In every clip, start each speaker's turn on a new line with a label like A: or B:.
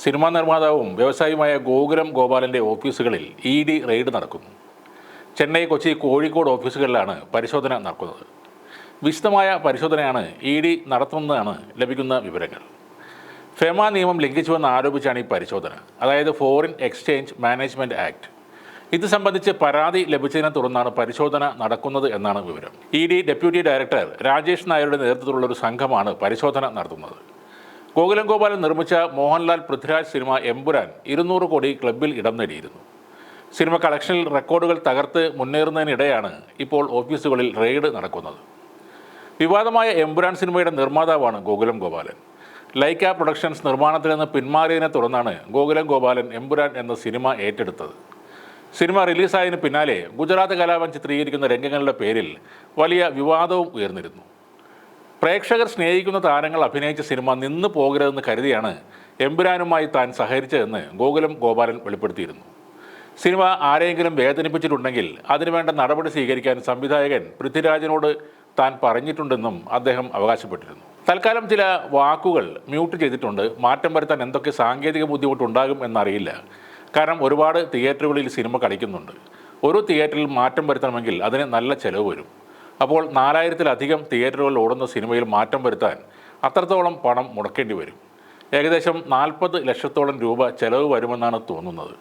A: Cinema നിർമ്മാതാവും വ്യവസായിയുമായ Gokulam ഗോപാലന്റെ ഓഫീസുകളിൽ E D raid നടക്കുന്നു. ചെന്നൈ കൊച്ചി കോഴിക്കോട് ഓഫീസുകളിലാണ് പരിശോധന നടക്കുന്നത്. വിശദമായ പരിശോധനയാണ് ഇ ഡി നടത്തുന്നതാണ് ലഭിക്കുന്ന വിവരങ്ങൾ. ഫെമ നിയമം ലംഘിച്ചുവെന്ന് ആരോപിച്ചാണ് ഈ പരിശോധന. അതായത് ഫോറിൻ എക്സ്ചേഞ്ച് മാനേജ്മെന്റ് ആക്ട്. ഇത് സംബന്ധിച്ച് പരാതി ലഭിച്ചതിനെ തുടർന്നാണ് പരിശോധന നടക്കുന്നത് എന്നാണ് വിവരം. E D deputy director Rajesh നായരുടെ നേതൃത്വത്തിലുള്ള ഒരു സംഘമാണ് പരിശോധന നടത്തുന്നത്. ഗോകുലം ഗോപാലൻ നിർമ്മിച്ച മോഹൻലാൽ പൃഥ്വിരാജ് സിനിമ എമ്പുരാൻ ഇരുന്നൂറ് കോടി ക്ലബിൽ ഇടം നേടിയിരുന്നു. സിനിമ കളക്ഷനിൽ റെക്കോർഡുകൾ തകർത്ത് മുന്നേറുന്നതിനിടെയാണ് ഇപ്പോൾ ഓഫീസുകളിൽ റെയ്ഡ് നടക്കുന്നത്. വിവാദമായ എമ്പുരാൻ സിനിമയുടെ നിർമ്മാതാവാണ് ഗോകുലം ഗോപാലൻ. ലൈക്ക പ്രൊഡക്ഷൻസ് നിർമ്മാണത്തിൽ നിന്ന് പിന്മാറിയതിനെ തുടർന്നാണ് ഗോകുലം ഗോപാലൻ എമ്പുരാൻ എന്ന സിനിമ ഏറ്റെടുത്തത്. സിനിമ റിലീസായതിനു പിന്നാലെ ഗുജറാത്ത് കലാപം ചിത്രീകരിക്കുന്ന രംഗങ്ങളുടെ പേരിൽ വലിയ വിവാദവും ഉയർന്നിരുന്നു. പ്രേക്ഷകർ സ്നേഹിക്കുന്ന താരങ്ങൾ അഭിനയിച്ച സിനിമ നിന്ന് പോകരുതെന്ന് കരുതിയാണ് എമ്പുരാനുമായി താൻ സഹകരിച്ചതെന്ന് ഗോകുലം ഗോപാലൻ വെളിപ്പെടുത്തിയിരുന്നു. സിനിമ ആരെയെങ്കിലും വേദനിപ്പിച്ചിട്ടുണ്ടെങ്കിൽ അതിനുവേണ്ട നടപടി സ്വീകരിക്കാൻ സംവിധായകൻ പൃഥ്വിരാജിനോട് താൻ പറഞ്ഞിട്ടുണ്ടെന്നും അദ്ദേഹം അവകാശപ്പെട്ടിരുന്നു. തൽക്കാലം ചില വാക്കുകൾ മ്യൂട്ട് ചെയ്തിട്ടുണ്ട്. മാറ്റം വരുത്താൻ എന്തൊക്കെ സാങ്കേതിക ബുദ്ധിമുട്ടുണ്ടാകും എന്നറിയില്ല. കാരണം ഒരുപാട് തിയേറ്ററുകളിൽ സിനിമ കളിക്കുന്നുണ്ട്. ഒരു തിയേറ്ററിൽ മാറ്റം വരുത്തണമെങ്കിൽ അതിന് നല്ല ചിലവ് വരും. അപ്പോൾ നാലായിരത്തിലധികം തിയേറ്ററുകളിൽ ഓടുന്ന സിനിമയിൽ മാറ്റം വരുത്താൻ അത്രത്തോളം പണം മുടക്കേണ്ടി വരും. ഏകദേശം നാൽപ്പത് ലക്ഷത്തോളം രൂപ ചെലവ് വരുമെന്നാണ് തോന്നുന്നത്.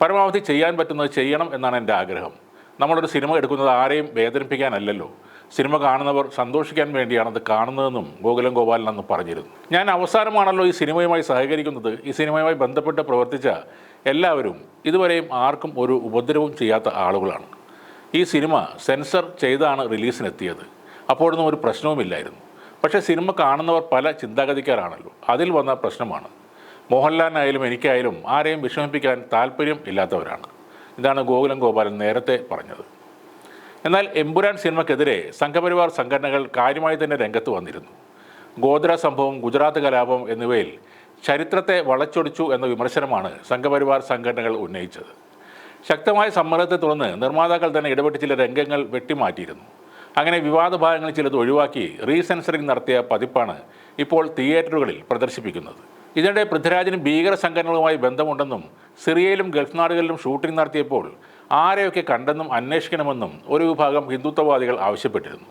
A: പരമാവധി ചെയ്യാൻ പറ്റുന്നത് ചെയ്യണം എന്നാണ് എന്റെ ആഗ്രഹം. നമ്മളൊരു സിനിമ എടുക്കുന്നത് ആരെയും വേദനിപ്പിക്കാനല്ലല്ലോ. സിനിമ കാണുന്നവർ സന്തോഷിക്കാൻ വേണ്ടിയാണ് അത് കാണുന്നതെന്നും ഗോകുലം ഗോപാലൻ അന്ന് പറഞ്ഞിരുന്നു. ഞാൻ അവസാനമാണല്ലോ ഈ സിനിമയുമായി സഹകരിക്കുന്നത്. ഈ സിനിമയുമായി ബന്ധപ്പെട്ട് പ്രവർത്തിച്ച എല്ലാവരും ഇതുവരെയും ആർക്കും ഒരു ഉപദ്രവവും ചെയ്യാത്ത ആളുകളാണ്. ഈ സിനിമ സെൻസർ ചെയ്താണ് റിലീസിനെത്തിയത്. അപ്പോഴൊന്നും ഒരു പ്രശ്നവുമില്ലായിരുന്നു. പക്ഷേ സിനിമ കാണുന്നവർ പല ചിന്താഗതിക്കാരാണല്ലോ. അതിൽ വന്ന പ്രശ്നമാണ്. മോഹൻലാലിനായാലും എനിക്കായാലും ആരെയും വിഷമിപ്പിക്കാൻ താല്പര്യം ഇല്ലാത്തവരാണ്. ഇതാണ് ഗോകുലം ഗോപാലൻ നേരത്തെ പറഞ്ഞത്. എന്നാൽ എമ്പുരാൻ സിനിമയ്ക്കെതിരെ സംഘപരിവാർ സംഘടനകൾ കാര്യമായി തന്നെ രംഗത്ത് വന്നിരുന്നു. ഗോദ്ര സംഭവം ഗുജറാത്ത് കലാപം എന്നിവയിൽ ചരിത്രത്തെ വളച്ചൊടിച്ചു എന്ന വിമർശനമാണ് സംഘപരിവാർ സംഘടനകൾ ഉന്നയിച്ചത്. ശക്തമായ സമ്മർദ്ദത്തെ തുടർന്ന് നിർമ്മാതാക്കൾ തന്നെ ഇടപെട്ട് ചില രംഗങ്ങൾ വെട്ടിമാറ്റിയിരുന്നു. അങ്ങനെ വിവാദ ഭാഗങ്ങൾ ചിലത് ഒഴിവാക്കി റീസെൻസറിംഗ് നടത്തിയ പതിപ്പാണ് ഇപ്പോൾ തിയേറ്ററുകളിൽ പ്രദർശിപ്പിക്കുന്നത്. ഇതിനിടെ പൃഥ്വിരാജിന് ഭീകര സംഘടനകളുമായി ബന്ധമുണ്ടെന്നും സിറിയയിലും ഗൾഫ് നാടുകളിലും ഷൂട്ടിംഗ് നടത്തിയപ്പോൾ ആരെയൊക്കെ കണ്ടെന്നും അന്വേഷിക്കണമെന്നും ഒരു വിഭാഗം ഹിന്ദുത്വവാദികൾ ആവശ്യപ്പെട്ടിരുന്നു.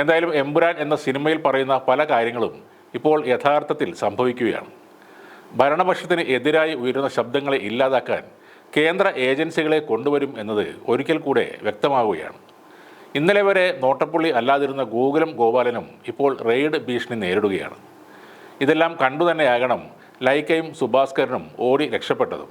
A: എന്തായാലും എമ്പുരാൻ എന്ന സിനിമയിൽ പറയുന്ന പല കാര്യങ്ങളും ഇപ്പോൾ യഥാർത്ഥത്തിൽ സംഭവിക്കുകയാണ്. ഭരണപക്ഷത്തിന് എതിരായി ഉയരുന്ന ശബ്ദങ്ങളെ ഇല്ലാതാക്കാൻ കേന്ദ്ര ഏജൻസികളെ കൊണ്ടുവരും എന്നത് ഒരിക്കൽ കൂടെ വ്യക്തമാവുകയാണ്. ഇന്നലെ വരെ നോട്ടപ്പുള്ളി അല്ലാതിരുന്ന ഗോകുലം ഗോപാലനും ഇപ്പോൾ റെയ്ഡ് ഭീഷണി നേരിടുകയാണ്. ഇതെല്ലാം കണ്ടുതന്നെയാകണം ലൈക്കയും സുഭാസ്കരനും ഓടി രക്ഷപ്പെട്ടതും.